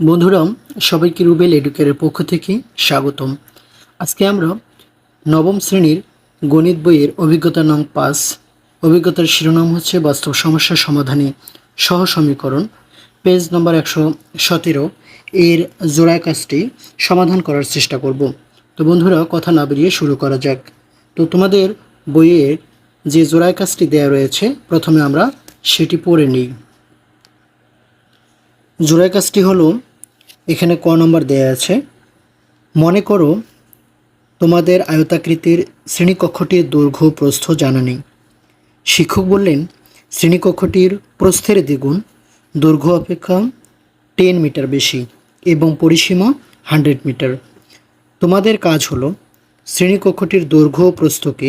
বন্ধুরা, সবাইকে রুবেল এডুকেয়ারের পক্ষ থেকে স্বাগতম। আজকে আমরা নবম শ্রেণির গণিত বইয়ের অভিজ্ঞতা নং পাঁচ, অভিজ্ঞতার শিরোনাম হচ্ছে বাস্তব সমস্যা সমাধানে সহ সমীকরণ, পেজ নম্বর একশো সতেরো। এর জোড়ায় কাজটি সমাধান করার চেষ্টা করব। তো বন্ধুরা, কথা না বেরিয়ে শুরু করা যাক। তো তোমাদের বইয়ের যে জোড়ায় কাজটি দেওয়া রয়েছে, প্রথমে আমরা সেটি পড়ে নিই। জোড়ায় কাজটি হলো এখানে ক নম্বর দেয়া আছে, মনে করো তোমাদের আয়তাকৃতির শ্রেণীকক্ষটির দৈর্ঘ্য প্রস্থ জানা নেই। শিক্ষক বললেন, শ্রেণীকক্ষটির প্রস্থের দ্বিগুণ, দৈর্ঘ্য অপেক্ষা টেন মিটার বেশি এবং পরিসীমা হান্ড্রেড মিটার। তোমাদের কাজ হলো শ্রেণীকক্ষটির দৈর্ঘ্য প্রস্থকে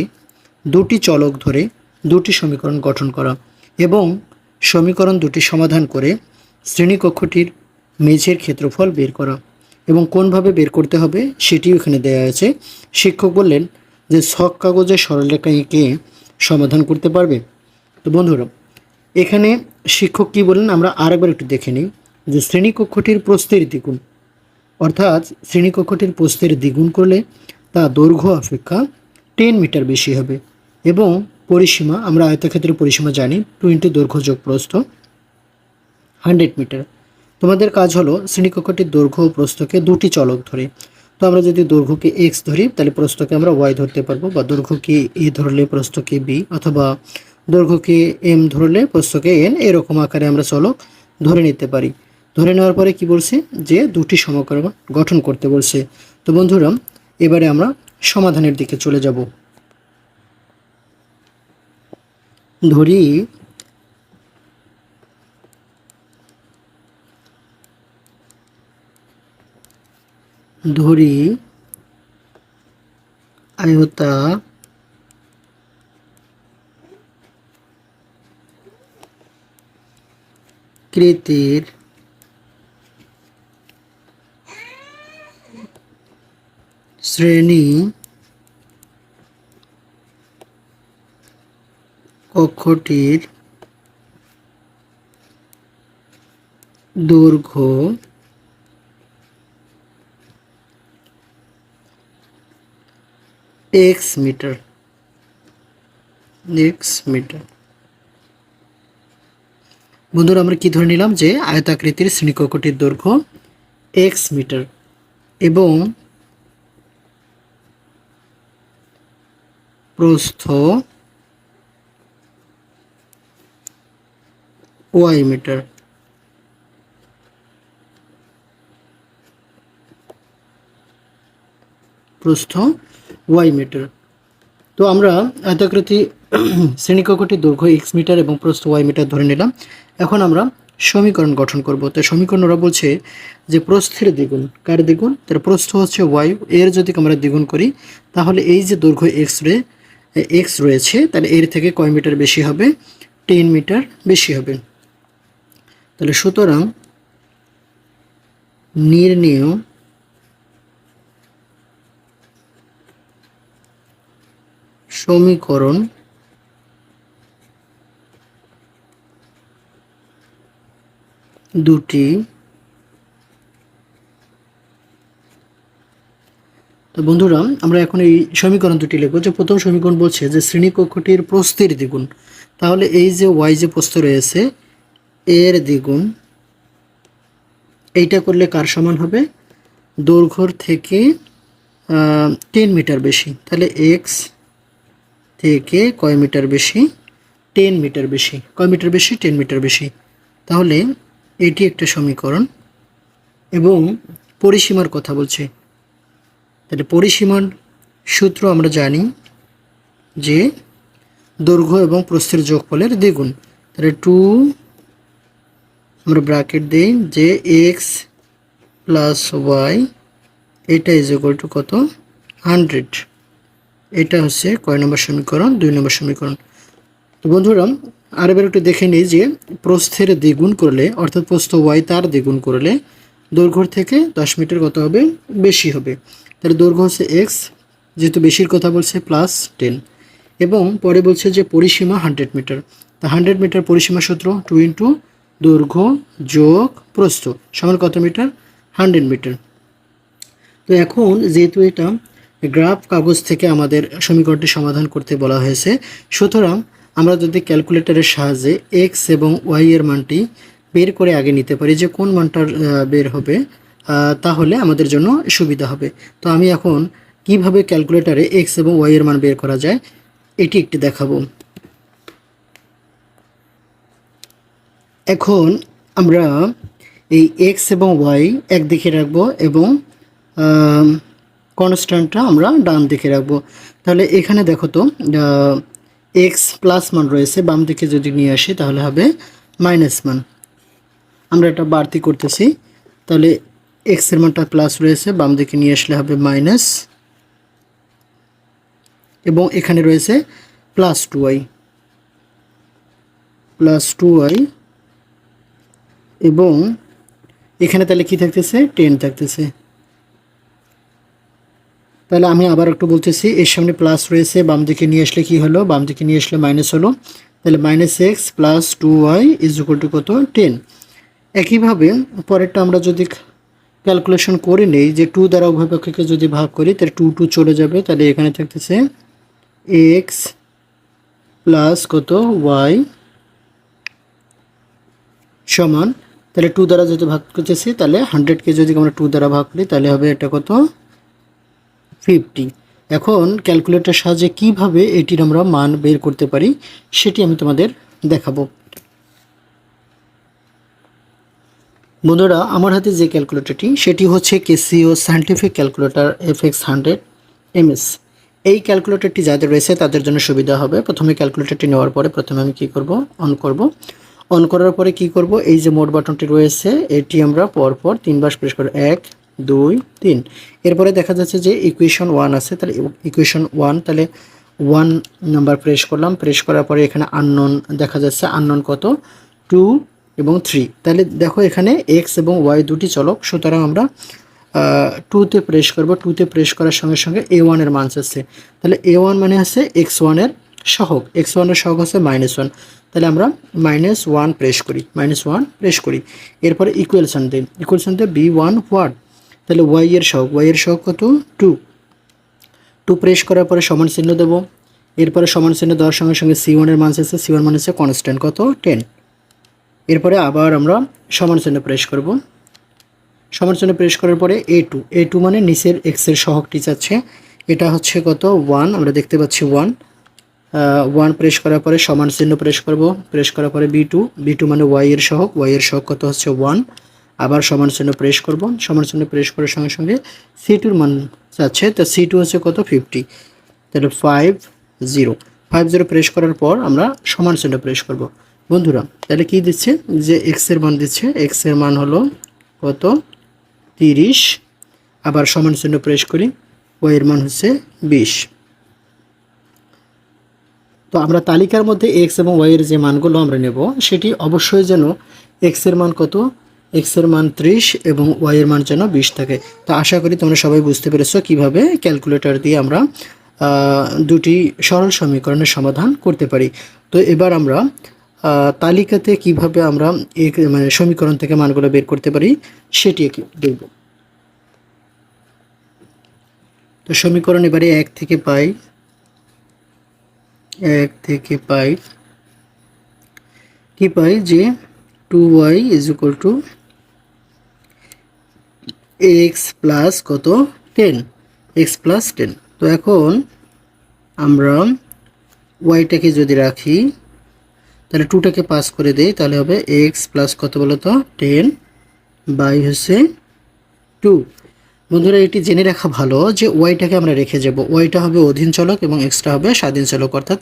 দুটি চলক ধরে দুটি সমীকরণ গঠন করা এবং সমীকরণ দুটি সমাধান করে শ্রেণীকক্ষটির মেঝের ক্ষেত্রফল বের করা। এবং কোনভাবে বের করতে হবে সেটিও এখানে দেওয়া আছে। শিক্ষক বললেন যে ছক কাগজে সরলরেখা এঁকে সমাধান করতে পারবে। তো বন্ধুরা, এখানে শিক্ষক কি বললেন? আমরা আরেকবার একটু দেখে নিই। যে শ্রেণীকক্ষটির প্রস্থের দ্বিগুণ, অর্থাৎ শ্রেণীকক্ষটির প্রস্থের দ্বিগুণ করলে তা দৈর্ঘ্য অপেক্ষা টেন মিটার বেশি হবে। এবং পরিসীমা, আমরা আয়তক্ষেত্রের পরিসীমা জানি, টু ইন্টু দৈর্ঘ্য যোগ প্রস্থ হান্ড্রেড মিটার। তোমাদের কাজ হলো শ্রেণীকক্ষটির দৈর্ঘ্য ও প্রস্থকে দুটি চলক ধরে। তো আমরা যদি দৈর্ঘ্যকে এক্স ধরি, তাহলে প্রস্থকে আমরা ওয়াই ধরতে পারব, বা দৈর্ঘ্যকে এ ধরলে প্রস্থকে বি অথবা দৈর্ঘ্যকে এম ধরলে প্রস্থকে এন এরকম আকারে আমরা চলক ধরে নিতে পারি। ধরে নেওয়ার পরে কি বলছে? যে দুটি সমীকরণ গঠন করতে বলছে। তো বন্ধুরা, এবারে আমরা সমাধানের দিকে চলে যাব। ধরি ধরি আয়তা কৃতির শ্রেণি কক্ষটির দৈর্ঘ্য এক্স মিটার এক্স মিটার বন্ধুরা, আমরা কি ধরে নিলাম যে আয়তাকৃতির শ্রেণীকক্ষটির দৈর্ঘ্য এক্স মিটার এবং প্রস্থ ওয়াই মিটার প্রস্থ ওয়াই মিটার। তো আমরা আয়তাকৃতি শ্রেণীকক্ষটির দৈর্ঘ্য এক্স মিটার এবং প্রস্থ ওয়াই মিটার ধরে নিলাম। এখন আমরা সমীকরণ গঠন করব। তো সমীকরণ ওরা বলছে যে প্রস্থের দ্বিগুণ, কার দ্বিগুণ? তার প্রস্থ হচ্ছে ওয়াই এর যদি আমরা দ্বিগুণ করি, তাহলে এই যে দৈর্ঘ্য এক্স রে এক্স রয়েছে, তাহলে এর থেকে কয় মিটার বেশি হবে? টেন মিটার বেশি হবে। তাহলে সুতরাং নির্ণেয় সমীকরণ দুটি। তো বন্ধুরা, আমরা এখন এই সমীকরণ দুটি লিখব। যে প্রথম সমীকরণ বলছে যে শ্রেণীকক্ষটির প্রস্থের দ্বিগুণ। তাহলে এই যে ওয়াই যে প্রস্থ রয়েছে, এর দ্বিগুণ, এইটা করলে কার সমান হবে? দৈর্ঘ্যর থেকে টেন মিটার বেশি। তাহলে এক্স থেকে কয় মিটার বেশি? টেন মিটার বেশি। কয় মিটার বেশি? টেন মিটার বেশি। তাহলে এটি একটা সমীকরণ এবং পরিসীমার কথা বলছে। তাহলে পরিসীমার সূত্র আমরা জানি যে দৈর্ঘ্য এবং প্রস্থের যোগফলের দ্বিগুণ। তাহলে টু আমরা ব্র্যাকেট দিই যে এক্স প্লাস ওয়াই, এটা ইজ কত? হান্ড্রেড। এটা হচ্ছে কয় নম্বর সমীকরণ? দুই নম্বর সমীকরণ। তো বন্ধুরা, আরেকবার একটু দেখে নিই যে প্রস্থের দ্বিগুণ করলে, অর্থাৎ প্রস্থ ওয়াই তার দ্বিগুণ করলে দৈর্ঘ্য থেকে দশ মিটার কত হবে? বেশি হবে। তাহলে দৈর্ঘ্য হচ্ছে এক্স, যেহেতু বেশির কথা বলছে, প্লাস টেন। এবং পরে বলছে যে পরিসীমা হান্ড্রেড মিটার। তা হান্ড্রেড মিটার পরিসীমা সূত্র টু ইন্টু দৈর্ঘ্য যোগ প্রস্থ, সমান কত মিটার? Hundred metre. তো এখন যেহেতু এটা গ্রাফ কাগজ থেকে আমাদের সমীকরণটি সমাধান করতে বলা হয়েছে। সুতরাং আমরা যদি ক্যালকুলেটরের সাহায্যে এক্স এবং ওয়াই এর মানটি বের করে আগে নিতে পারি যে কোন মানটার বের হবে তাহলে আমাদের জন্য সুবিধা হবে। তো আমি এখন কীভাবে ক্যালকুলেটরে এক্স এবং ওয়াই এর মান বের করা যায়, এটি একটি দেখাবো। এখন আমরা এই এক্স এবং ওয়াই একদিকে রাখব এবং কনস্ট্যান্টটা আমরা ডান দিকে রাখব। তাহলে এখানে দেখো তো এক্স প্লাস মান রয়েছে, বাম দিকে যদি নিয়ে আসি তাহলে হবে মাইনাস মান। আমরা এটা বাড়তি করতেছি, তাহলে এক্সের মানটা প্লাস রয়েছে, বাম দিকে নিয়ে আসলে হবে মাইনাস এবং এখানে রয়েছে plus two Y plus two Y এবং এখানে তাহলে কি থাকতেছে টেন থাকতেছে। তাহলে আমি আবার একটু বলতেছি, এর সামনে প্লাস রয়েছে, বাম দিকে নিয়ে আসলে কি হলো? বাম দিকে নিয়ে আসলে মাইনাস হলো। তাহলে minus X plus two Y is two কত? টেন একইভাবে পরেরটা আমরা যদি ক্যালকুলেশন করে নেই, যে টু দ্বারা উভয় পক্ষকে যদি ভাগ করি, তাহলে টু টু চলে যাবে। তাহলে এখানে থাকতেছে এক্স প্লাস কত? ওয়াই সমান। তাহলে টু দ্বারা যদি ভাগ করতেছি, তাহলে হান্ড্রেডকে যদি আমরা টু দ্বারা ভাগ করি, তাহলে হবে এটা কত? ফিফটি এখন ক্যালকুলেটর সাহায্যে কীভাবে এটির আমরা মান বের করতে পারি, সেটি আমি তোমাদের দেখাবো। বন্ধুরা, আমার হাতে যে ক্যালকুলেটরটি সেটি হচ্ছে Casio scientific calculator F X hundred MS এই ক্যালকুলেটরটি যাদের রয়েছে, তাদের জন্য সুবিধা হবে। প্রথমে ক্যালকুলেটরটি নেওয়ার পরে প্রথমে আমি কি করব? অন করব। অন করার পরে কি করব? এই যে মোট বাটনটি রয়েছে, এটি আমরা পরপর তিনবার প্রেস করব এক দুই, তিন। এরপরে দেখা যাচ্ছে যে ইকুয়েশন ওয়ান আছে, তাহলে ইকুয়েশন ওয়ান তাহলে ওয়ান নাম্বার প্রেস করলাম। প্রেস করার পরে এখানে আননন দেখা যাচ্ছে আননন কত? টু এবং থ্রি তাহলে দেখো এখানে এক্স এবং ওয়াই দুটি চলক, সুতরাং আমরা টুতে প্রেস করব। টুতে প্রেস করার সঙ্গে সঙ্গে এ ওয়ানের মান আসছে তাহলে এ ওয়ান মানে হচ্ছে এক্স ওয়ানের সহগ। এক্স ওয়ানের সহগ হচ্ছে মাইনাস ওয়ান তাহলে আমরা মাইনাস ওয়ান প্রেস করি। মাইনাস ওয়ান প্রেস করি। এরপরে ইকুয়েলশন দিই। ইকুয়েলশন দিয়ে বি ওয়ান হোয়াট তাহলে ওয়াই এর সহগ ওয়াই এর সহগ কত? টু টু প্রেস করার পরে সমান চিহ্ন দেবো। এরপরে সমান চিহ্ন দেওয়ার সঙ্গে সঙ্গে সি ওয়ানের মান এসেছে সি ওয়ান মান হচ্ছে কনস্ট্যান্ট কত? টেন এরপরে আবার আমরা সমান চিহ্ন প্রেস করব। সমান চিহ্ন প্রেস করার পরে এ টু এ টু মানে নিচের এক্সের সহগটি চাচ্ছে এটা হচ্ছে কত? ওয়ান আমরা দেখতে পাচ্ছি ওয়ান ওয়ান প্রেস করার পরে সমান চিহ্ন প্রেস করব। প্রেস করার পরে বি টু বি টু মানে ওয়াই এর সহগ ওয়াই এর সহগ কত হচ্ছে? ওয়ান আবার সমান চিহ্ন প্রেস করব। সমান চিহ্ন প্রেস করার সঙ্গে সঙ্গে সি টুর মান চাচ্ছে তো সি টু হচ্ছে কত? ফিফটি তাহলে five zero five zero press করার পর আমরা সমান চিহ্ন প্রেস করব। বন্ধুরা, তাহলে কি দিচ্ছে? যে এক্সের মান দিচ্ছে এক্সের মান হলো কত? তিরিশ। আবার সমান চিহ্ন প্রেস করি ওয়ের মান হচ্ছে বিশ। তো আমরা তালিকার মধ্যে এক্স এবং ওয়াইয়ের যে মানগুলো আমরা নেব, সেটি অবশ্যই যেন এক্সের মান কত? এক্সের মান ত্রিশ এবং ওয়াই এর মান যেন বিশ থাকে। তো আশা করি তোমরা সবাই বুঝতে পেরেছ কীভাবে ক্যালকুলেটর দিয়ে আমরা দুটি সরল সমীকরণের সমাধান করতে পারি। তো এবার আমরা তালিকাতে কীভাবে আমরা মানে সমীকরণ থেকে মানগুলো বের করতে পারি সেটি দেখব। তো সমীকরণ এবারে এক থেকে পাই, এক থেকে পাই, কি পাই যে two Y is equal to X plus কত? টেন এক্স প্লাস টেন তো এখন আমরা ওয়াইটাকে যদি রাখি, তাহলে টুটাকে পাস করে দেই, তাহলে হবে এক্স প্লাস কত বলো তো? টেন বাই হচ্ছে টু বন্ধুরা, এটি জেনে রাখা ভালো যে ওয়াইটাকে আমরা রেখে যাব। ওয়াইটা হবে অধীন চলক এবং এক্সটা হবে স্বাধীন চলক, অর্থাৎ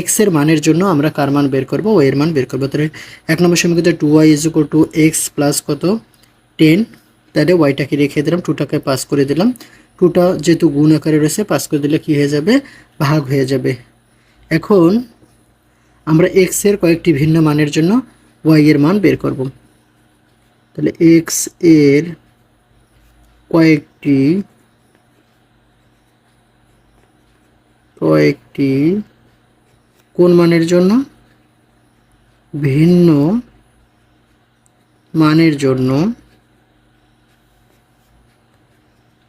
এক্সের মানের জন্য আমরা কার মান বের করব? ওয়াই এর মান বের করব। তাহলে এক নম্বর সমীকরণে two Y is two X plus কত? টেন তাহলে ওয়াইটাকে রেখে দিলাম টুটাকে পাস করে দিলাম। টুটা যেহেতু গুণ আকারে রয়েছে পাস করে দিলে কি হয়ে যাবে? ভাগ হয়ে যাবে। এখন আমরা এক্সের কয়েকটি ভিন্ন মানের জন্য ওয়াই এর মান বের করব। তাহলে এক্সের কয়েকটি কয়েকটি কোন মানের জন্য? ভিন্ন মানের জন্য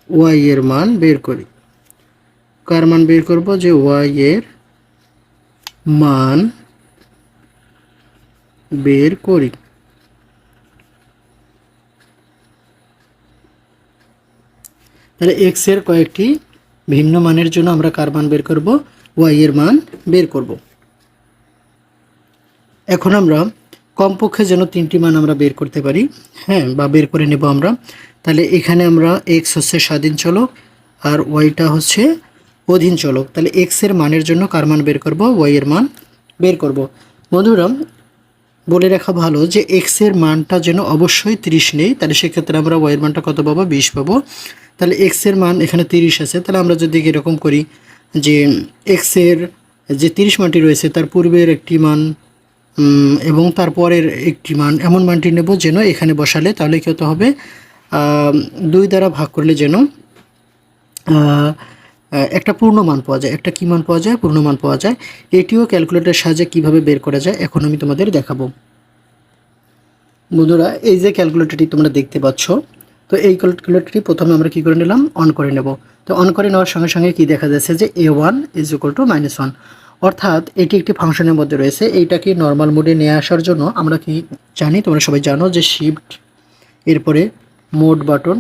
ওয়াই এর মান বের করি। কার মান বের করব? যে ওয়াই এর মান বের করি। তাহলে এক্সের কয়েকটি ভিন্ন মানের জন্য আমরা কার মান বের করব? ওয়াই এর মান বের করব। এখন আমরা কমপক্ষে যেন তিনটি মান আমরা বের করতে পারি হ্যাঁ বা বের করে নেব আমরা। তাহলে এখানে আমরা এক্স হচ্ছে স্বাধীন চলক আর ওয়াইটা হচ্ছে অধীন চলক। তাহলে এক্সের মানের জন্য কার মান বের করব? ওয়াই এর মান বের করব। বন্ধুরা, বলে রাখা ভালো যে এক্সের মানটা যেন অবশ্যই তিরিশ নেই, তাহলে সেক্ষেত্রে আমরা ওয়াই এর মানটা কত পাবো? বিশ পাবো। তাহলে এক্সের মান এখানে তিরিশ আছে। তাহলে আমরা যদি এরকম করি যে এক্সের যে তিরিশ মানটি রয়েছে, তার পূর্বের একটি মান এবং তারপরের একটি মান, এমন মানটি নেব যেন এখানে বসালে তাহলে কী হতে হবে? দুই দ্বারা ভাগ করলে যেন একটা পূর্ণ মান পাওয়া যায়। একটা কী মান পাওয়া যায় পূর্ণ মান পাওয়া যায়। এটিও ক্যালকুলেটরের সাহায্যে কীভাবে বের করা যায়, এখন আমি তোমাদের দেখাবো। বন্ধুরা, এই যে ক্যালকুলেটরটি তোমরা দেখতে পাচ্ছ, তো এই ক্যালকুলেটরটি প্রথমে আমরা কি করে নিলাম? অন করে নেব। তো অন করে নেওয়ার সঙ্গে সঙ্গে কি দেখা যাচ্ছে যে A one is equal to minus one অর্থাৎ এটি একটি ফাংশনের মধ্যে রয়েছে। এইটাকে নর্মাল মোডে নিয়ে আসার জন্য আমরা কি জানি, তোমরা সবাই জানো যে শিফট এরপরে মোড বাটন।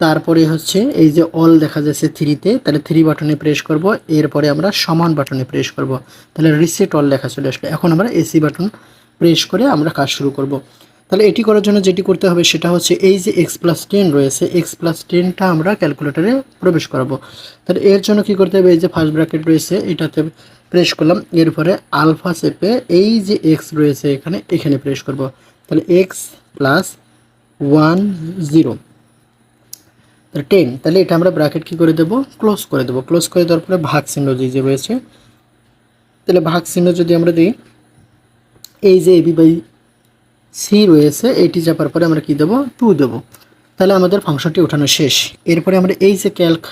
তারপরে হচ্ছে এই যে অল দেখা যাচ্ছে থ্রিতে তাহলে থ্রি বাটনে প্রেস করব। এরপরে আমরা সমান বাটনে প্রেস করব। তাহলে রিসেট অল লেখা চলে আসবে এখন আমরা এসি বাটন প্রেস করে আমরা কাজ শুরু করব। তাহলে এটি করার জন্য যেটি করতে হবে সেটা হচ্ছে এই যে এক্স প্লাস টেন রয়েছে এক্স প্লাস টেনটা আমরা ক্যালকুলেটরে প্রবেশ করাবো। তাহলে এর জন্য কি করতে হবে? এই যে ফার্স্ট ব্র্যাকেট রয়েছে, এটাতে প্রেস করলাম। এরপরে আলফা চেপে এই যে এক্স রয়েছে এখানে এখানে প্রেস করব। তাহলে X plus one zero. Ten, তাহলে এটা আমরা ব্র্যাকেট কি করে দেবো? ক্লোজ করে দেবো। ক্লোজ করে দেওয়ার পরে ভাগ চিহ্ন যে যে রয়েছে, তাহলে ভাগ চিহ্ন যদি আমরা দিই, এই যে এবি বাই সি রয়েছে এইটি চাপার পরে আমরা কি দেবো? টু দেবো। তাহলে আমাদের ফাংশনটি ওঠানো শেষ। এরপরে আমরা এই যে ক্যালক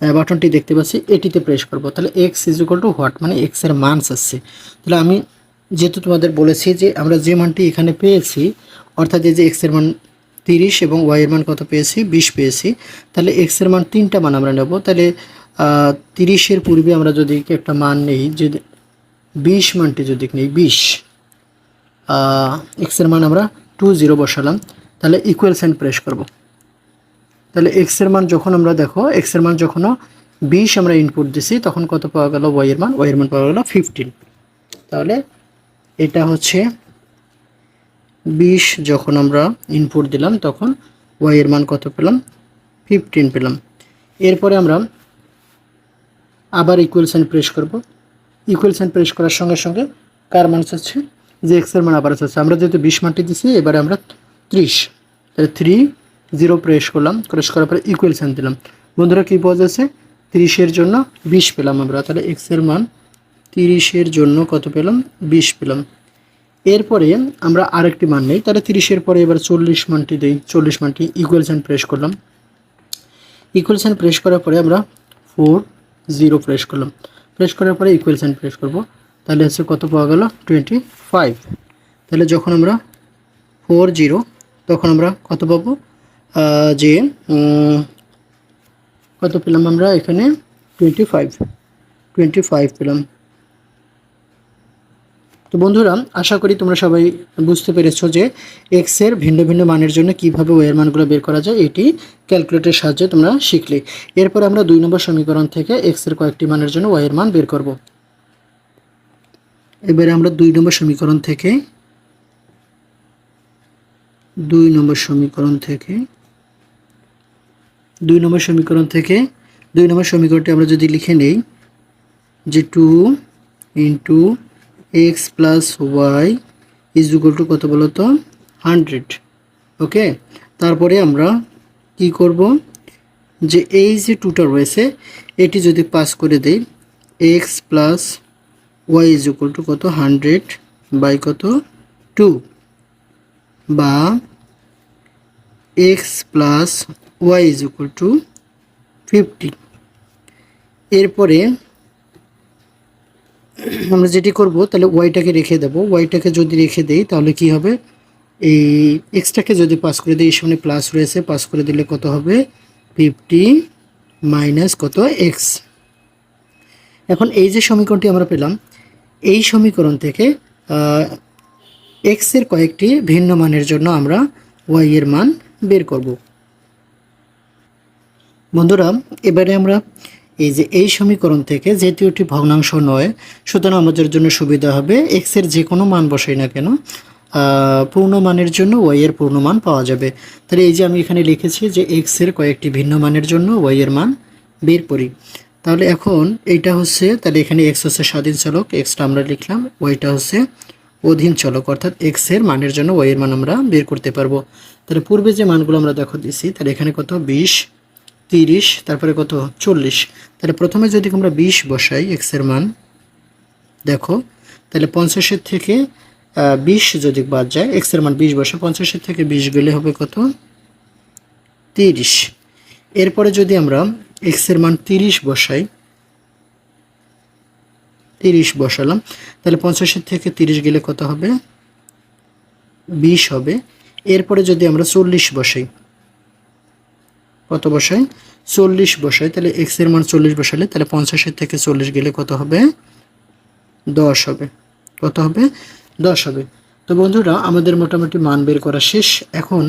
বাটনটি দেখতে পাচ্ছি, এটিতে প্রেস করব। তাহলে X is equal to what মানে এক্সের মান আসছে। তাহলে আমি যেহেতু তোমাদের বলেছি যে আমরা যে মানটি এখানে পেয়েছি, অর্থাৎ এই যে এক্সের মান তিরিশ এবং ওয়াই এর মান কত পেয়েছি? বিশ পেয়েছি। তাহলে এক্সের মান তিনটা মান আমরা নেব। তাহলে তিরিশের পূর্বে আমরা যদি একটা মান নেই, যদি বিশ মানটি যদি নেই, বিশ এক্সের মান আমরা টু জিরো বসালাম। তাহলে ইকুয়াল সাইন প্রেস করব। তাহলে এক্সের মান যখন আমরা দেখো এক্সের মান যখনও বিশ আমরা ইনপুট দিছি, তখন কত পাওয়া গেল? ওয়াইয়ের মান ওয়াইয়ের মান পাওয়া গেল ফিফটিন তাহলে এটা হচ্ছে বিশ যখন আমরা ইনপুট দিলাম, তখন ওয়াইয়ের মান কত পেলাম? ফিফটিন পেলাম। এরপরে আমরা আবার ইকুয়াল সাইন প্রেস করব। ইকুয়াল সাইন প্রেস করার সঙ্গে সঙ্গে কার মান হচ্ছে যে এক্সের মান আবার হচ্ছে আমরা যেহেতু বিশ মানটি দিছি, এবারে আমরা ত্রিশ। তাহলে থ্রি জিরো প্রেস করলাম। প্রেস করার পরে ইকুয়াল সাইন দিলাম। বন্ধুরা, কী পাওয়া যাচ্ছে? তিরিশের জন্য বিশ পেলাম আমরা। তাহলে এক্সের মান তিরিশের জন্য কত পেলাম? বিশ পেলাম। এরপরে আমরা আরেকটি মান নেই, তাহলে তিরিশের পরে এবার চল্লিশ মানটি দিই, চল্লিশ মানটি ইকুয়াল সাইন প্রেস করলাম। ইকুয়াল সাইন প্রেস করার পরে আমরা ফোর জিরো প্রেস করলাম। প্রেস করার পরে ইকুয়াল সাইন প্রেস করব, তাহলে হচ্ছে কত পাওয়া গেল? টোয়েন্টি ফাইভ তাহলে যখন আমরা ফোর জিরো তখন আমরা কত পাবো? যে কত পেলাম আমরা এখানে? টোয়েন্টি ফাইভ টোয়েন্টি ফাইভ পেলাম। তো বন্ধুরা, আশা করি তোমরা সবাই বুঝতে পেরেছ যে এক্সের ভিন্ন ভিন্ন মানের জন্য কীভাবে ওয়ের মানগুলো বের করা যায়, এটি ক্যালকুলেটরের সাহায্যে তোমরা শিখলে। এরপর আমরা দুই নম্বর সমীকরণ থেকে এক্সের কয়েকটি মানের জন্য ওয়াই এর মান বের করব। এবারে আমরা দুই নম্বর সমীকরণ থেকে, দুই নম্বর সমীকরণ থেকে, দুই নম্বর সমীকরণ থেকে, দুই নম্বর সমীকরণটি আমরা যদি লিখে নেই, যে two into X plus Y is equal to কত বলো তো? হান্ড্রেড ওকে তারপরে আমরা কি করব? যে এই যে টুটা রয়েছে, এটি যদি পাস করে দেই X plus Y is equal to কত? হান্ড্রেড বাই কত? টু বা X plus Y is equal to fifty এরপরে আমরা যেটি করব, তাহলে ওয়াইটাকে রেখে দেব। ওয়াইটাকে যদি রেখে দেই, তাহলে কি হবে? এই এক্সট্রাকে যদি পাস করে দিই, এই সামনে প্লাস রয়েছে, পাস করে দিলে কত হবে? ফিফটি মাইনাস কত? এক্স এখন এই যে সমীকরণটি আমরা পেলাম, এই সমীকরণ থেকে এক্সের কয়েকটি ভিন্ন মানের জন্য আমরা ওয়াই এর মান বের করব। বন্ধুরা, এবারে আমরা এই যে এই সমীকরণ থেকে যেহেতু এটি ভগ্নাংশ নয়, সুতরাং আমাদের জন্য সুবিধা হবে এক্সের যে কোনো মান বসাই না কেন পূর্ণ মানের জন্য ওয়াই এর পূর্ণ মান পাওয়া যাবে। তাহলে এই যে আমি এখানে লিখেছি যে এক্সের কয়েকটি ভিন্ন মানের জন্য ওয়াই এর মান বের করি। তাহলে এখন এইটা হচ্ছে, তাহলে এখানে এক্স হচ্ছে স্বাধীন চলক এক্সটা আমরা লিখলাম ওয়াইটা হচ্ছে অধীন চলক, অর্থাৎ এক্সের মানের জন্য ওয়াই এর মান আমরা বের করতে পারব। তাহলে পূর্বে যে মানগুলো আমরা দেখো দিছি, তাহলে এখানে কত? বিশ। তিরিশ, তারপরে কত? চল্লিশ। তাহলে প্রথমে যদি আমরা বিশ বসাই এক্সের মান, দেখো, তাহলে পঞ্চাশের থেকে বিশ যদি বাদ যায় এক্সের মান বিশ বসে, পঞ্চাশের থেকে বিশ গেলে হবে কত? তিরিশ। এরপরে যদি আমরা এক্সের মান তিরিশ বসাই, তিরিশ বসালাম, তাহলে পঞ্চাশের থেকে তিরিশ গেলে কত হবে? বিশ হবে। এরপরে যদি আমরা চল্লিশ বসাই কত বসাই? চল্লিশ বসাই। তাহলে এক্সের মান চল্লিশ বসালে তাহলে পঞ্চাশের থেকে চল্লিশ গেলে কত হবে? দশ হবে। কত হবে? দশ হবে। তো বন্ধুরা, আমাদের মোটামুটি মান বের করা শেষ। এখন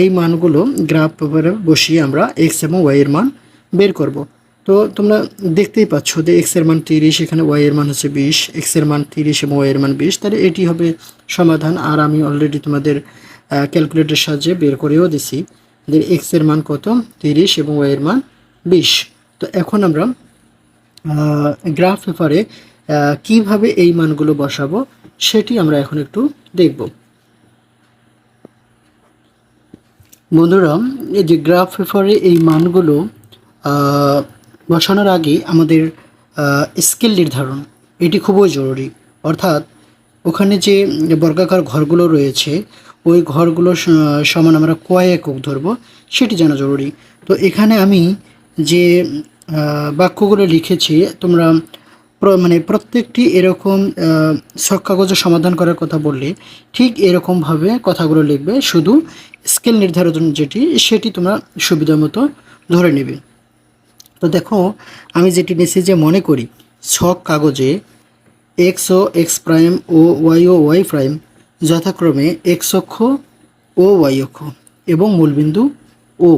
এই মানগুলো গ্রাফ পেপারে বসিয়ে আমরা এক্স এবং ওয়াই এর মান বের করব। তো তোমরা দেখতেই পাচ্ছ যে এক্সের মান তিরিশ, এখানে ওয়াই এর মান হচ্ছে বিশ এক্সের মান তিরিশ এবং ওয়াই এর মান বিশ। তাহলে এটি হবে সমাধান। আর আমি অলরেডি তোমাদের ক্যালকুলেটরের সাহায্যে বের করেও দিছি। যে এক্সের মান কত? তিরিশ এবং ওয়াই এর মান বিশ। তো এখন আমরা গ্রাফ পেপারে কীভাবে এই মানগুলো বসাবো সেটি আমরা এখন একটু দেখব। বন্ধুরা, এই যে গ্রাফ পেপারে এই মানগুলো বসানোর আগে আমাদের স্কেল নির্ধারণ, এটি খুবই জরুরি। অর্থাৎ, ওখানে যে বর্গাকার ঘরগুলো রয়েছে ওই ঘরগুলো সমান আমরা কয় একক ধরবো, সেটি জানা জরুরি। তো এখানে আমি যে বাক্যগুলো লিখেছি, তোমরা মানে প্রত্যেকটি এরকম ছক কাগজে সমাধান করার কথা বললে, ঠিক এরকমভাবে কথাগুলো লিখবে, শুধু স্কেল নির্ধারণ যেটি, সেটি তোমরা সুবিধা মতো ধরে নেবে। তো দেখো, আমি যেটি নিয়েছি যে মনে করি, ছক কাগজে এক্স ও এক্স প্রাইম ও ওয়াই ও ওয়াই প্রাইম যথাক্রমে এক্স অক্ষ ও ওয়াই অক্ষ এবং মূলবিন্দু ও।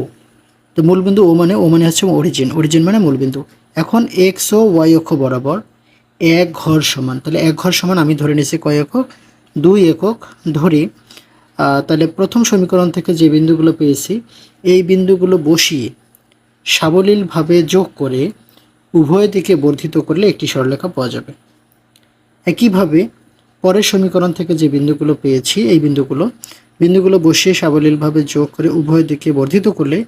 তো মূলবিন্দু ও মানে ও মানে হচ্ছে অরিজিন অরিজিন মানে মূলবিন্দু। এখন এক্স ও ওয়াই অক্ষ বরাবর এক ঘর সমান। তাহলে এক ঘর সমান আমি ধরে নিয়েছি কয় একক? দুই একক ধরি। তাহলে প্রথম সমীকরণ থেকে যে বিন্দুগুলো পেয়েছি, এই বিন্দুগুলো বসিয়ে সাবলীলভাবে যোগ করে উভয় দিকে বর্ধিত করলে একটি সরলরেখা পাওয়া যাবে। একইভাবে পরের সমীকরণ থেকে যে বিন্দুগুলো পেয়েছি, এই বিন্দুগুলো বিন্দুগুলো বসিয়ে সাবলীলভাবে যোগ করে উভয় দিকে বর্ধিত করলে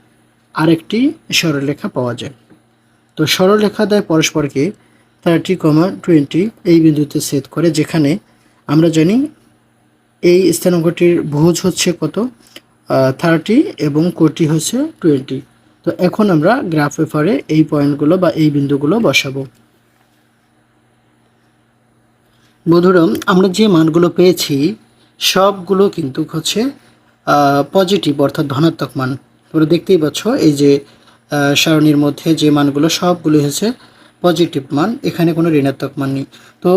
আরেকটি সরলরেখা পাওয়া যায়। তো সরলরেখা দেয় পরস্পরকে থার্টি কমা টোয়েন্টি এই বিন্দুতে ছেদ করে, যেখানে আমরা জানি এই স্থানাঙ্কটির ভুজ হচ্ছে কত? থার্টি এবং কোটি হচ্ছে টোয়েন্টি তো এখন আমরা গ্রাফ পেপারে এই পয়েন্টগুলো বা এই বিন্দুগুলো বসাবো। বন্ধুরা, আমরা যে মানগুলো পেয়েছি, সবগুলো কিন্তু হচ্ছে পজিটিভ অর্থাৎ ধনাত্মক মান। তোমরা দেখতেই পাচ্ছ, এই যে সারণীর মধ্যে যে মানগুলো, সবগুলো হচ্ছে পজিটিভ মান, এখানে কোনো ঋণাত্মক মান নেই। তো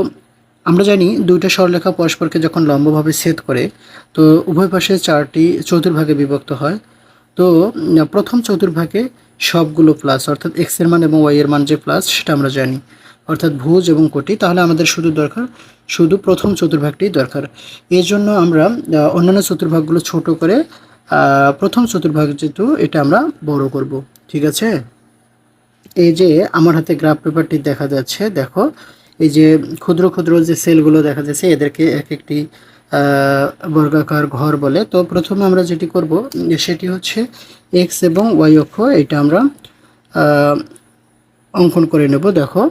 আমরা জানি, দুইটা সরলরেখা পরস্পরকে যখন লম্বভাবে ছেদ করে, তো উভয় পাশে চারটি চতুর্ভাগে বিভক্ত হয়। তো, প্রথম চতুর্ভাগে সবগুলো প্লাস অর্থাৎ এক্সের মান এবং ওয়াই এর মান যে প্লাস সেটা আমরা জানি। অর্থাৎ ভুজ এবং কোটি, তাহলে আমাদের শুধু দরকার, শুধু প্রথম চতুর্ভাগটি দরকার। এই জন্য আমরা অন্যান্য চতুর্ভাগগুলো ছোট করে প্রথম চতুর্ভাগ যেহেতু, এটা আমরা বড় করব। ঠিক আছে? এই যে আমার হাতে গ্রাফ পেপারটি দেখা যাচ্ছে, দেখো, এই যে ক্ষুদ্র ক্ষুদ্র যে সেলগুলো দেখা যাচ্ছে, এদেরকে এক একটি বর্গাকার ঘর বলে। তো প্রথমে আমরা যেটি করব, সেটি হচ্ছে এক্স এবং ওয়াই অক্ষ, এটা আমরা অঙ্কন করে নেব, দেখো।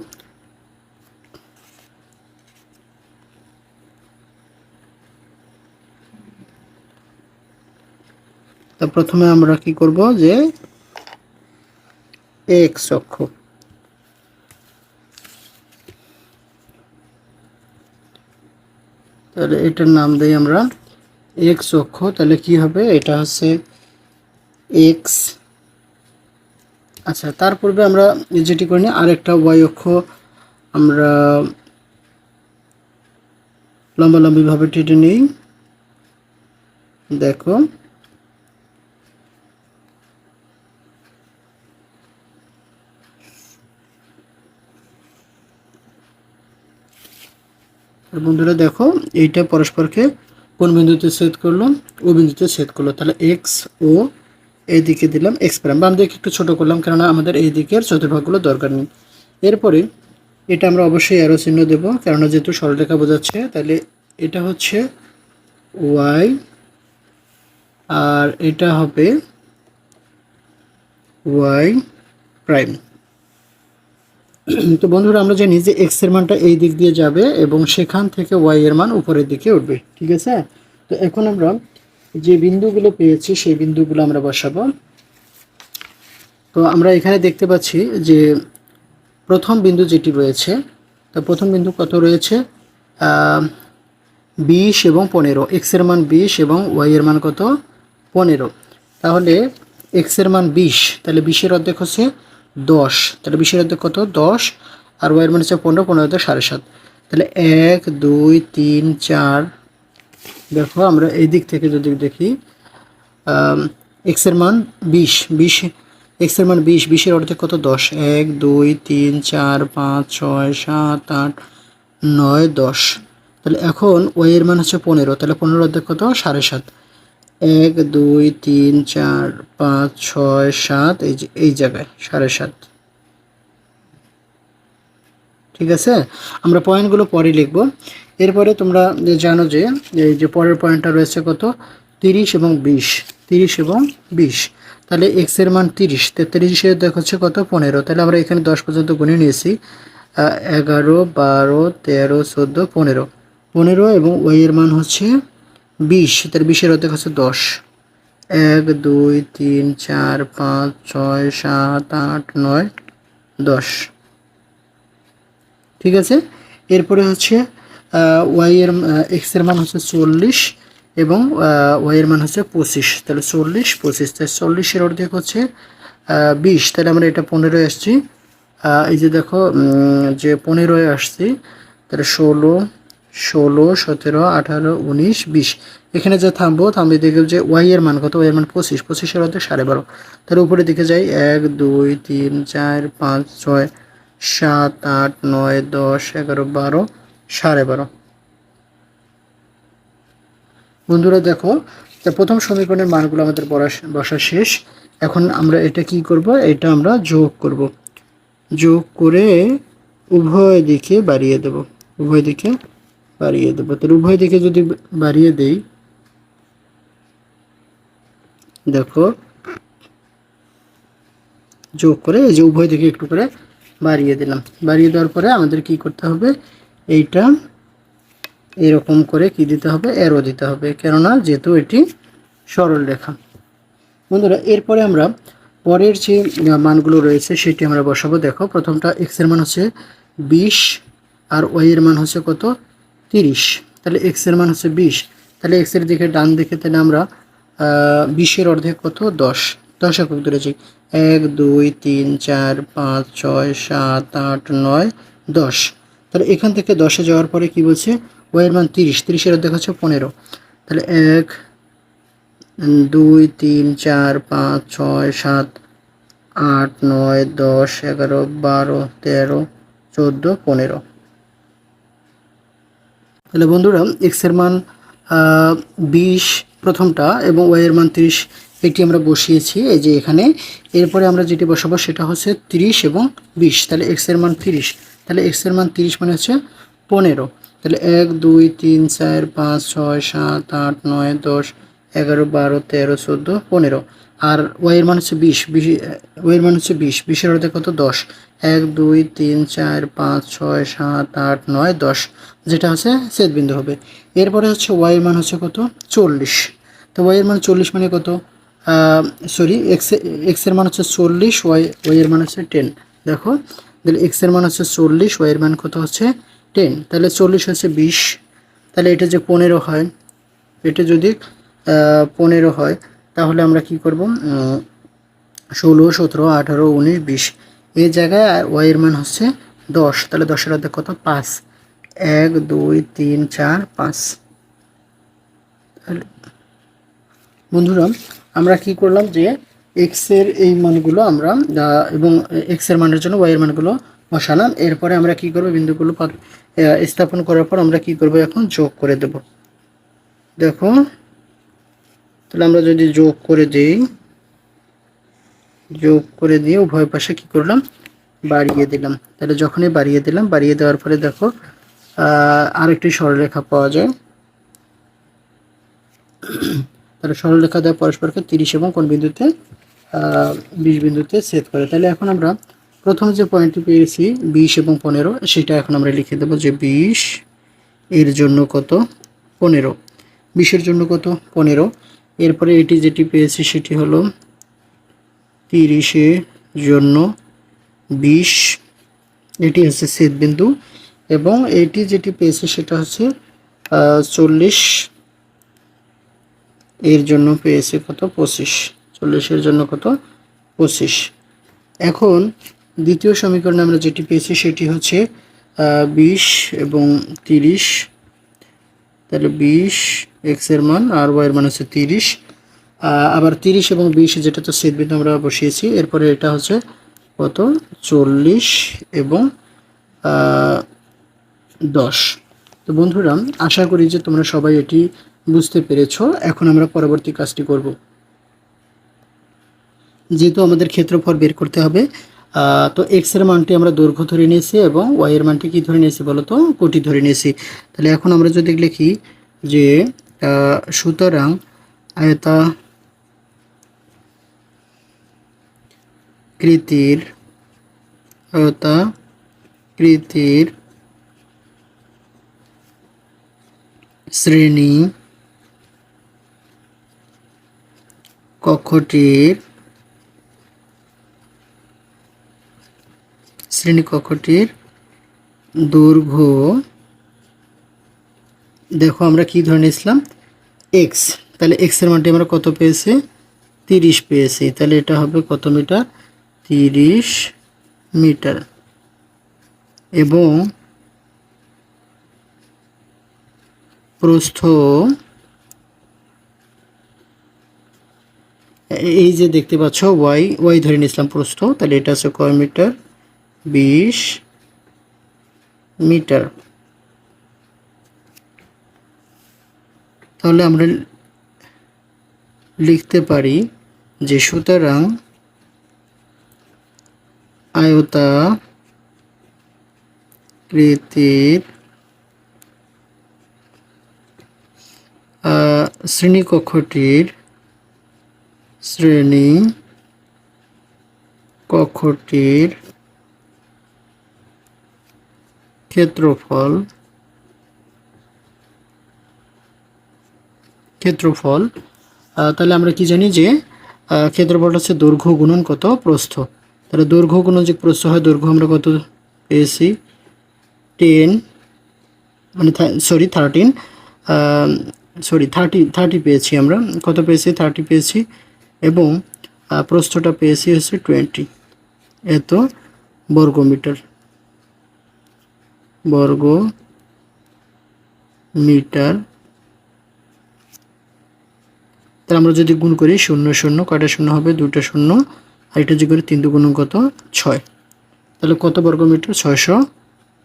তো প্রথমে আমরা কি করব যে এক্স অক্ষ। তাহলে এটার নাম দেই আমরা এক্স অক্ষ। তাহলে কি হবে? এটা হচ্ছে এক্স আচ্ছা তার পূর্বে আমরা যেটি করি আরেকটা ওয়াই অক্ষ আমরা লম্বালম্বিভাবে টেটে নিই। দেখো। আর বন্ধুরা দেখো, এইটা পরস্পরকে কোন বিন্দুতে ছেদ করল? ও বিন্দুতে ছেদ করল। তাহলে এক্স ও এইদিকে দিলাম এক্স প্রাইম। বাম দিকে একটু ছোটো করলাম, কেননা আমাদের এই দিকের চতুর্ভাগগুলো দরকার নেই। এরপরে এটা আমরা অবশ্যই অ্যারো চিহ্ন দেবো, কেননা যেহেতু সরলরেখা বোঝাচ্ছে, তাহলে এটা হচ্ছে ওয়াই আর এটা হবে ওয়াই প্রাইম। তো বন্ধুরা, আমরা জানি যে এক্সের মানটা এই দিক দিয়ে যাবে এবং সেখান থেকে ওয়াই এর মান উপরের দিকে উঠবে, ঠিক আছে? তো এখন আমরা যে বিন্দুগুলো পেয়েছি, সেই বিন্দুগুলো আমরা বসাবো। তো আমরা এখানে দেখতে পাচ্ছি যে প্রথম বিন্দু যেটি রয়েছে, তো প্রথম বিন্দু কত রয়েছে? বিশ এবং পনেরো। এক্সের মান বিশ এবং ওয়াই এর মান কত? পনেরো। তাহলে এক্সের মান বিশ, তাহলে বিশের অর্ধেক হচ্ছে দশ। তাহলে বিশের অর্ধেক কত? দশ। আর ওয়াই এর মান হচ্ছে পনেরো পনেরো অর্ধেক সাড়ে সাত। তাহলে এক, দুই, তিন, চার। দেখো আমরা এই দিক থেকে যদি দেখি এক্সের মান বিশ। বিশ এক্সের মান বিশ। বিশের অর্ধেক কত? দশ। এক, দুই, তিন, চার, পাঁচ, ছয়, সাত, আট, নয়, দশ। তাহলে এখন ওয়াই এর মান হচ্ছে পনেরো। তাহলে পনেরো অর্ধেক কত? সাড়ে সাত। এক, দুই, তিন, চার, পাঁচ, ছয়, সাত, এই যে, এই জায়গায়, সাড়ে সাত। ঠিক আছে? আমরা পয়েন্টগুলো পরে লিখব। এরপরে তোমরা জানো যে, এই যে পরের পয়েন্টটা রয়েছে কত? তিরিশ এবং বিশ। তিরিশ এবং বিশ। তাহলে এক্সের মান তিরিশ। তেত্রিশের দেখ হচ্ছে কত? পনেরো। তাহলে আমরা এখানে দশ পর্যন্ত গুনে নিয়েছি। এগারো, বারো, তেরো, চোদ্দ, পনেরো। পনেরো এবং ওয়াই এর মান হচ্ছে বিশ তার বিশের অর্ধেক হচ্ছে দশ। এক, দুই, তিন, চার, পাঁচ, ছয়, সাত, আট, নয়, দশ। ঠিক আছে? এরপরে হচ্ছে ওয়াই এর এক্সের মান হচ্ছে চল্লিশ এবং ওয়াই এর মান হচ্ছে পঁচিশ। তাহলে চল্লিশ, পঁচিশ, তাহলে চল্লিশের অর্ধেক হচ্ছে বিশ। তাহলে আমরা এটা পনেরোয় আসছি। এই যে দেখো যে পনেরোয় আসছি, তাহলে ষোলো ষোলো, সতেরো, আঠারো, উনিশ, বিশ। এখানে যে থামবো থামবে দেখব যে ওয়াই এর মান কত? ওয়াই এর মান পঁচিশ। পঁচিশের অর্ধেক সাড়ে বারো। তার উপরে দিকে যাই, এক, দুই, তিন, চার, পাঁচ, ছয়, সাত, আট, নয়, দশ, এগারো, বারো, সাড়ে বারো। বন্ধুরা দেখো প্রথম সমীকরণের মানগুলো আমাদের বসা শেষ। এখন আমরা এটা কি করব? এটা আমরা যোগ করব। যোগ করে উভয় দিকে বাড়িয়ে দেব। উভয় দিকে বাড়িয়ে দেবো। তাহলে উভয় দিকে যদি বাড়িয়ে দেই, দেখো, যোগ করে এই যে উভয় দিকে একটু করে বাড়িয়ে দিলাম। বাড়িয়ে দেওয়ার পরে আমাদের কি করতে হবে? এইটা এরকম করে কি দিতে হবে? এরো দিতে হবে। কেননা যেহেতু এটি সরল রেখা। বন্ধুরা, এরপরে আমরা পরের যে মানগুলো রয়েছে সেটি আমরা বসাবো। দেখো, প্রথমটা এক্সের মান হচ্ছে বিশ আর ওয়াই এর মান হচ্ছে কত? তিরিশ, তাহলে এক্সের মান হচ্ছে বিশ, তাহলে এক্সের দিকে ডান দিকে তাহলে আমরা বিশের অর্ধেক কত? দশ দশ একক ধরেছি। এক, দুই, তিন, চার, পাঁচ, ছয়, সাত, আট, নয়, দশ। তাহলে এখান থেকে দশে যাওয়ার পরে কি বলছে? ওয়ের মান তিরিশ, তিরিশের অর্ধেক হচ্ছে পনেরো। তাহলে এক, দুই, তিন, চার, পাঁচ, ছয়, সাত, আট, নয়, দশ, এগারো, বারো, তেরো, চোদ্দ, পনেরো। তাহলে বন্ধুরা এক্সের মান বিশ প্রথমটা এবং ওয়াই এর মান তিরিশ, এটি আমরা বসিয়েছি এই যে এখানে। এরপরে আমরা যেটি বসাবো সেটা হচ্ছে তিরিশ এবং বিশ, তাহলে এক্সের মান তিরিশ। তাহলে এক্সের মান তিরিশ মানে হচ্ছে পনেরো। তাহলে এক, দুই, তিন, চার, পাঁচ, ছয়, সাত, আট, নয়, দশ, এগারো, বারো, তেরো, চোদ্দ, পনেরো। আর ওয়াইয়ের মান হচ্ছে বিশ। বিশ ওয়াইয়ের মান হচ্ছে বিশ। বিশের অর্ধে কত? দশ। এক, দুই, তিন, চার, পাঁচ, ছয়, সাত, আট, নয়, দশ। যেটা হচ্ছে ছেদবিন্দু হবে। এরপরে হচ্ছে ওয়াইয়ের মান হচ্ছে কত? চল্লিশ। তো ওয়াইয়ের মান চল্লিশ মানে কত? সরি এক্স এক্সের মান হচ্ছে চল্লিশ ওয়াই ওয়াইয়ের মান হচ্ছে টেন দেখো, তাহলে এক্সের মান হচ্ছে চল্লিশ ওয়াইয়ের মান কত হচ্ছে? টেন তাহলে চল্লিশ হচ্ছে বিশ। তাহলে এটা যে পনেরো হয়, এটা যদি পনেরো হয়, তাহলে আমরা কি করব? ষোলো, সতেরো, আঠারো, উনিশ, বিশ। এই জায়গায় ওয়াই এর মান হচ্ছে দশ। তাহলে দশের অর্ধেক কত? পাঁচ। এক, দুই, তিন, চার, পাঁচ। বন্ধুরা, আমরা কি করলাম যে এক্সের এই মানগুলো আমরা এবং এক্সের মানের জন্য ওয়াই এর মানগুলো বসালাম। এরপরে আমরা কি করব? বিন্দুগুলো স্থাপন করার পর আমরা কি করব এখন? যোগ করে দেব। দেখো, তাহলে আমরা যদি যোগ করে দিই, যোগ করে দিয়ে উভয় পাশে কি করলাম? বাড়িয়ে দিলাম। তাহলে যখনই বাড়িয়ে দিলাম, বাড়িয়ে দেওয়ার পরে দেখো আরেকটি সরলরেখা পাওয়া যায়। তাহলে সরলরেখা দেওয়া পরস্পরকে তিরিশ এবং কোন বিন্দুতে বিশ বিন্দুতে ছেদ করে। তাহলে এখন আমরা প্রথম যে পয়েন্টটি পেয়েছি, বিশ এবং পনেরো, সেটা এখন আমরা লিখে দেবো যে বিশ এর জন্য কত? পনেরো। বিশের জন্য কত? পনেরো। এরপরে এটি যেটি পেয়েছি সেটি হলো তিরিশের জন্য বিশ। এটি হচ্ছে ছেদ বিন্দু। এবং এটি যেটি পেয়েছি সেটা হচ্ছে চল্লিশ এর জন্য পেয়েছে কত? পঁচিশ। চল্লিশের জন্য কত? পঁচিশ। এখন দ্বিতীয় সমীকরণে আমরা যেটি পেয়েছি সেটি হচ্ছে বিশ এবং তিরিশ। তাহলে বিশ এক্সের মান, আর ওয়াই এর মান হচ্ছে তিরিশ। আবার তিরিশ এবং বিশ যেটা তো বিন্দু আমরা বসিয়েছি, এরপরে এটা হচ্ছে কত? চল্লিশ এবং দশ। তো বন্ধুরা, আশা করি যে তোমরা সবাই এটি বুঝতে পেরেছ। এখন আমরা পরবর্তী কাজটি করব। যেহেতু আমাদের ক্ষেত্রফল বের করতে হবে তো এক্সের মানটি আমরা দৈর্ঘ্য ধরে নিয়েছি এবং ওয়াই এর মানটি কি ধরে নিয়েছি বলো তো কোটি ধরে নিয়েছি। তাহলে এখন আমরা যদি লিখি যে সুতরাং আয়তা কৃতির আয়তা কৃতির শ্রেণি কক্ষটির শ্রেণি কক্ষটির দৈর্ঘ্য, দেখো আমরা কি ধরে নিয়েছিলাম? এক্স তাহলে এক্সের মানটি আমরা কত পেয়েছি? তিরিশ পেয়েছি। তাহলে এটা হবে কত মিটার? তিরিশ মিটার। এবং প্রস্থ। এই যে দেখতে পাচ্ছ, ওয়াই ওয়াই ধরে নিয়েছিলাম প্রস্থ, তাহলে এটা আছে কয় মিটার? বিশ মিটার। তাহলে আমরা লিখতে পারি যে সুতরাং আয়তা কৃতির শ্রেণীকক্ষটির শ্রেণি কক্ষটির ক্ষেত্রফল ক্ষেত্রফল তাহলে আমরা কি জানি যে ক্ষেত্রফলটা হচ্ছে দৈর্ঘ্য গুণন কত প্রস্থ। তাহলে দৈর্ঘ্য গুণন যে প্রস্থ হয়, দৈর্ঘ্য আমরা কত পেয়েছি? টেন মানে sorry thirteen sorry thirty thirty পেয়েছি আমরা। কত পেয়েছি? থার্টি পেয়েছি। এবং প্রস্থটা পেয়েছি হচ্ছে টোয়েন্টি এত বর্গমিটার। বর্গ মিটার তাহলে আমরা যদি গুণ করি, শূন্য শূন্য, কয়টা শূন্য হবে? দুটো শূন্য। আর এটা যদি করি, তিন দুগুণ কত? ছয়। তাহলে কত বর্গ মিটার ছয়শো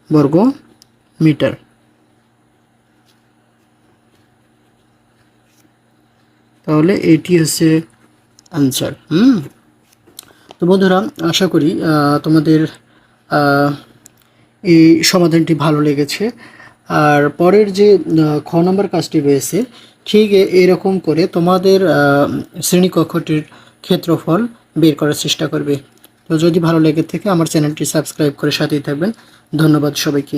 বর্গ মিটার তাহলে এটি হচ্ছে আনসার হুম? তো বন্ধুরা, আশা করি তোমাদের এই সমাধানটি ভালো লেগেছে। আর পরের যে খ নম্বর কাজটি রয়েছে, ঠিক এরকম করে তোমাদের শ্রেণীকক্ষটির ক্ষেত্রফল বের করার চেষ্টা করবে। তো যদি ভালো লেগে থাকে, আমার চ্যানেলটি সাবস্ক্রাইব করে সাথেই থাকবেন। ধন্যবাদ সবাইকে।